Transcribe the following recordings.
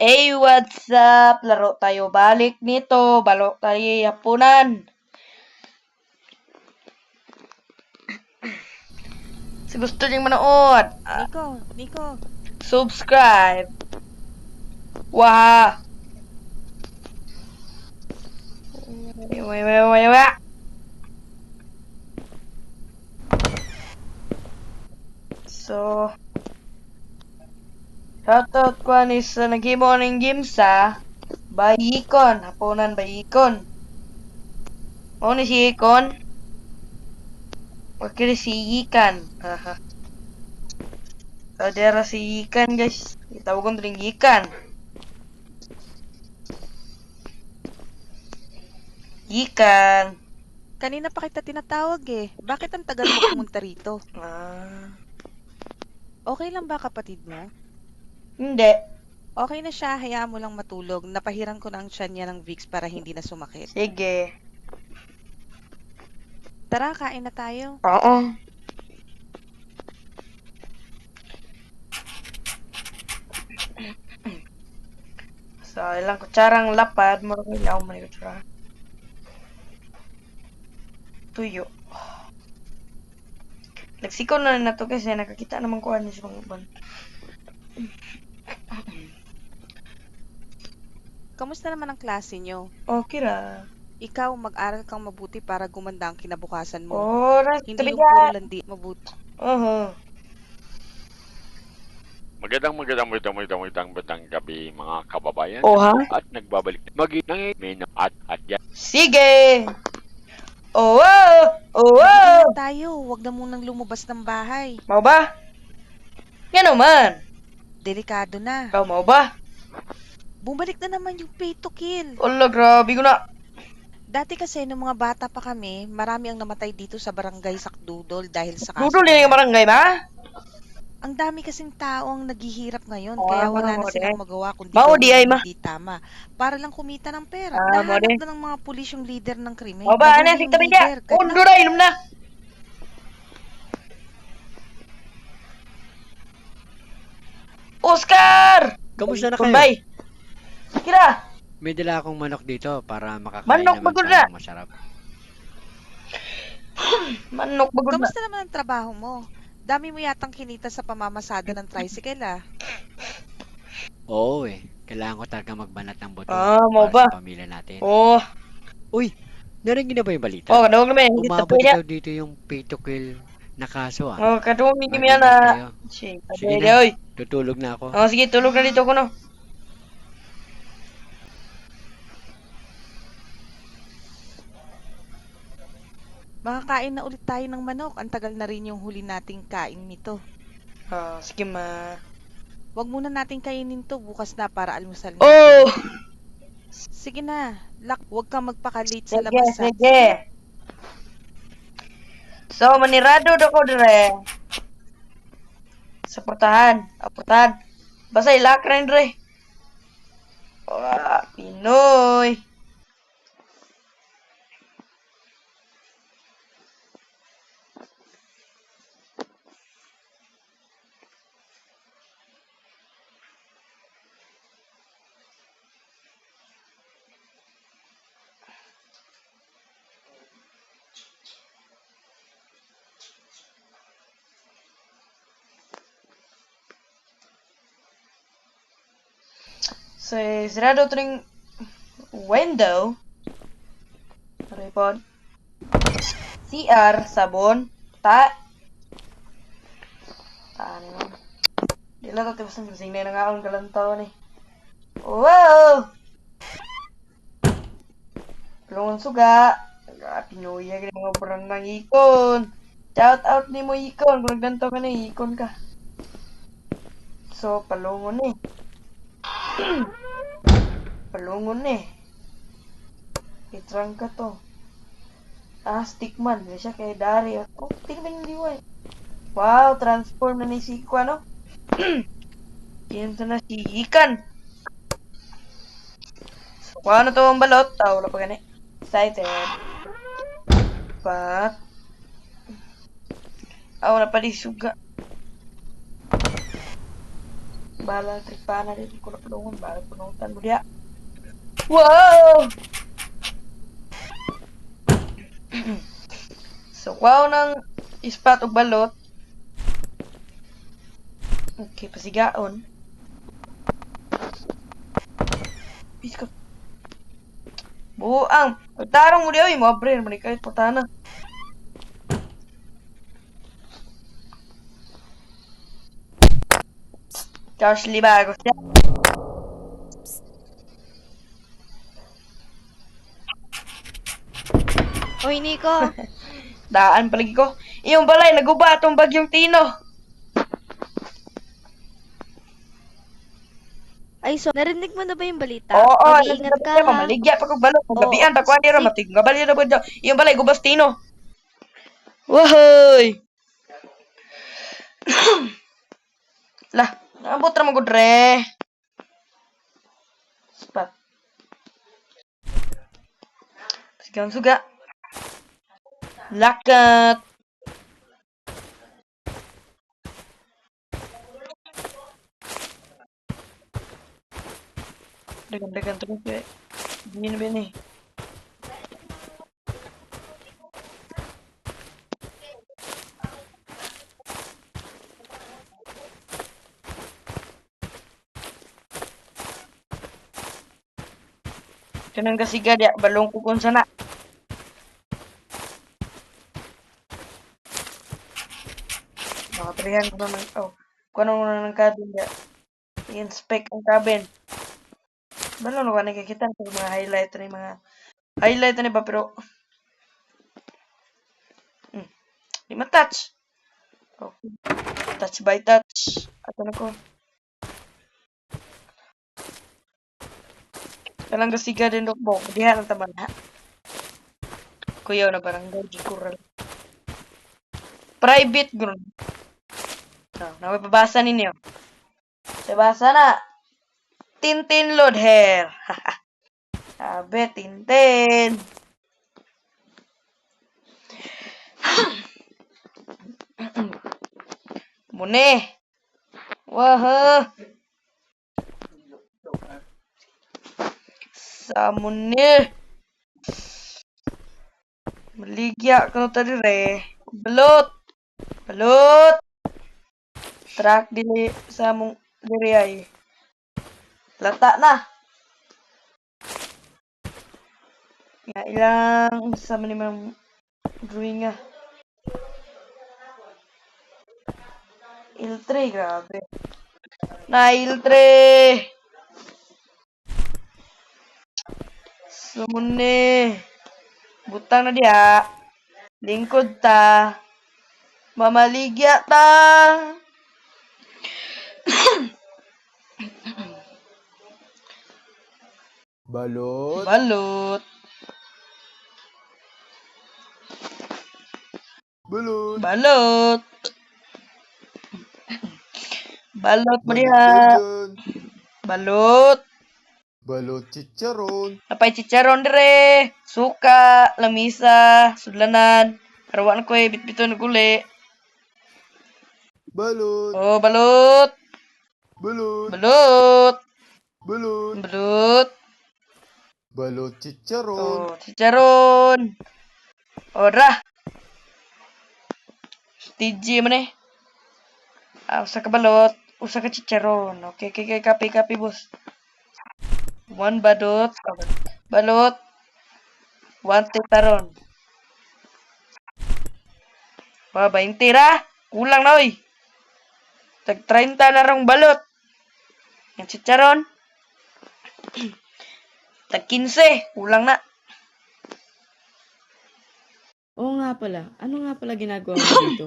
Hey, what's up? Laro tayo balik nito. Balok tayo yapunan. Si gusto niyong manood, Nico, Nico, subscribe. Wah. Wait, wait, wait, wait, wait. So, shoutout ko ni sa naghimo ng game sa Bayikon. Hapunan Bayikon. Mao ni si Ikon. Wakil si Ikan. Haha. So, dera si Ikan, guys. Itawag ko rin Ikan. Ikan. kanina pa kita tinatawag eh. Bakit ang tagal mo pumunta rito? Ah, Okay lang ba kapatid mo? Hindi. Okay na siya, hayaan mo lang matulog. Napahiran ko na ang tiyan niya ng Vicks para hindi na sumakit. Sige. Tara, kain na tayo. Oo. So, ilang kutsarang lapad, mo rin ilaw mo kutsara. Tuyo. Leksiko na na to kasi nakakita naman ko ano sa mga uban. Kamusta naman ang klase niyo? Okay ra. Ikaw, mag-aral kang mabuti para gumanda ang kinabukasan mo. Oras, Hindi yung puro landi mabuti. Oo. Magandang magandang magandang magandang magandang magandang gabi mga kababayan. Oha? At nagbabalik magi ng mena at at yan. Sige! Oo! Oo! Tingnan tayo, wag na munang lumabas ng bahay. Mau ba? Yan naman. Delikado na. Ikaw mau ba? Bumalik na naman yung pay to kill. Wala, grabe ko na. Dati kasi nung mga bata pa kami, marami ang namatay dito sa barangay Sakdudol dahil sa kaso. Dudol din yung barangay ba? Ang dami kasing tao ang naghihirap ngayon, Oo, kaya wala na silang magawa kundi gawin di ay, ma. hindi tama. Para lang kumita ng pera. Ah, Nahanap di. na ng mga pulis yung leader ng krimen. Mau ba? Ano, yung sigtabi leader, niya. Undo na, ilum na. Oscar! Kamusta na kayo? Kumbay. Kira, May dala akong manok dito para makakain Manok, naman bagod tayo na. masarap. manok bagod na. Kamusta naman ang trabaho mo? Dami mo yatang kinita sa pamamasada ng tricycle ah. Oo eh. Kailangan ko talaga magbanat ng buto Ah, para ba? sa pamilya natin. Oh, Uy, narinig na ba yung balita? oh, kadawag naman. Umabot daw dito yung pay to kill na kaso ah. Oh, kadawag ni Kimi Mag-ingat na. kayo. Sige, Sige sige, na. oy. Tutulog na ako. Oh, sige, tulog na dito ko no. Makakain na ulit tayo ng manok. Ang tagal na rin yung huli nating kain nito. Ah, sige ma. Huwag muna nating kainin to bukas na para almusal na. Oh! Sige na, lak, huwag kang magpaka-late sa Sige, labas ha. sige. So, manirado do ko dire. Sa portahan. Ah, portahan. Basta ilak rin dire. Wah, Pinoy. Sarado ito ring window. Repod. CR, sabon, ta. Taan mo. Di lang ito basta kasing na nga akong galantaw ni. Wow! Tulungan suga. Pinuya ka mga parang nang ikon. Shout out ni mo ikon. Kung nagdanto ka na, ikon ka. So, palungon eh. Palungon eh. Itrang ka to. Ah, stickman. Di siya kay Dari. Oh, tingnan yung diway. Wow, transform na ni si Iko, ano? Kinto na si Ikan. So, kung ano to ang balot? Ah, wala pa gani. Excited. But, ah, wala pa di suga. Bala tripana din ko na punungan. Bala punungan mo diya. Wow! so, wow ng ispat o balot. Okay, pasigaon. Bisko. Buang. Tarong mo diya, mo abre naman kahit putana. Josh Libago Oy, Nico. Daan palagi ko. Iyong balay, naguba atong bagyong Tino. Ay, so, narinig mo na ba yung balita? Oo, oo. Mag-iingat ka, ha? Maligya pa kong balot. Magabian, pa oo, kuha nila. sige. Matig, gabali na ba dyan? Iyong balay, gubas Tino. Wahoy! lah, naabot na magod re. Spat. Sige, ang suga. Nugget. dengan dengan terus ya. Begini be nih. Kenang gak dia belum kukun sana. Makatrihan ko naman. Oh, kuno mo na ng cabin dia. I-inspect ang cabin. Balo no ba nakikita ko mga highlight ni mga highlight ni ba pero hmm, di ma-touch. Okay. Touch by touch. Ato na ko. Kalang gasiga din dok bo. Diha ang taman ha. Kuya na barangay gikural. Private group. No, naway pabasa ninyo. Sabasa na. Tintin load hair. Sabi, Tintin. Mune. Wah. Sa mune. Maligya ka tadi re. Balot. Balot. Track dili sa mong diri ay. Lata na. Nga ilang sa manimang drawing nga. Iltre, grabe. Na iltre. Sumune. Butang na diha. Lingkod ta. Mamaligya ta. Balot. Balot. Balot. Balot. Balot mo diha. Balot. Balot. Balot chicharon. Napay chicharon dire. Suka, lamisa, sudlanan. Arawan ko eh, bitbito na guli. Balot. Oh, balot. Balot. Balot. Balot. Balot. Belut cicerun. Tuh, cicerun. Ora. Stiji meneh. Ah, usah ke balut, usah ke cicerun. Oke, oke, oke, kapi, kapi, bos. One badut, balut. One titaron. Wah, intira. tira. Kulang noy. Tak 30 na rong balot. Yang cicerun. Tag-15, kulang na. Oo nga pala. Ano nga pala ginagawa mo dito?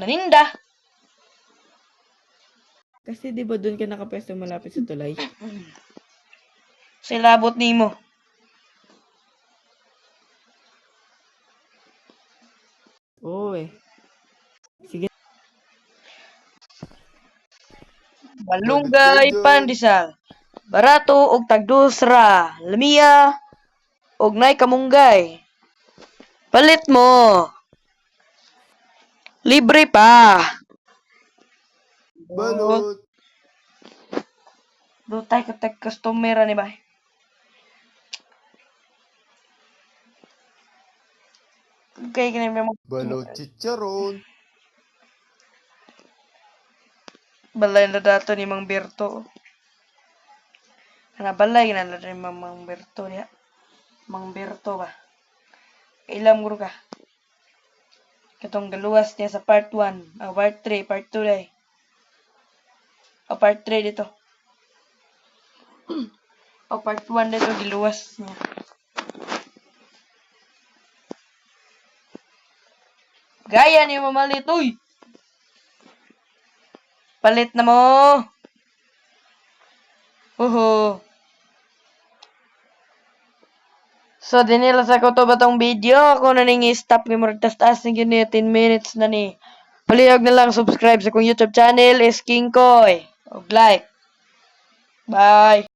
Naninda. Kasi di ba doon ka nakapwesto malapit sa tulay? Silabot ni mo. Oo eh. Sige. Balunggay Pandesal. Barato og tagdusra. Lamia og nay kamunggay. Palit mo. Libre pa. Balot. Do tay ka tag customer ni ba? Okay, kini mo Balot chicharon. balay na dato ni Mang Berto. Kana balay na na ni Mang Berto niya. Mang Berto ba? Ilam guru ka. Katong galuwas niya sa part 1, ah, part 3, part 2 day. O part 3 dito. o part 1 dito giluwas niya. Gaya ni mamalit, uy! Palit na mo! Uhu. So, dinila sa ko to ba tong video? Ako na ning stop ni Murag tas-taas ni gini 10 minutes na ni. Palihog na lang subscribe sa kong YouTube channel is King Koy. Og like. Bye.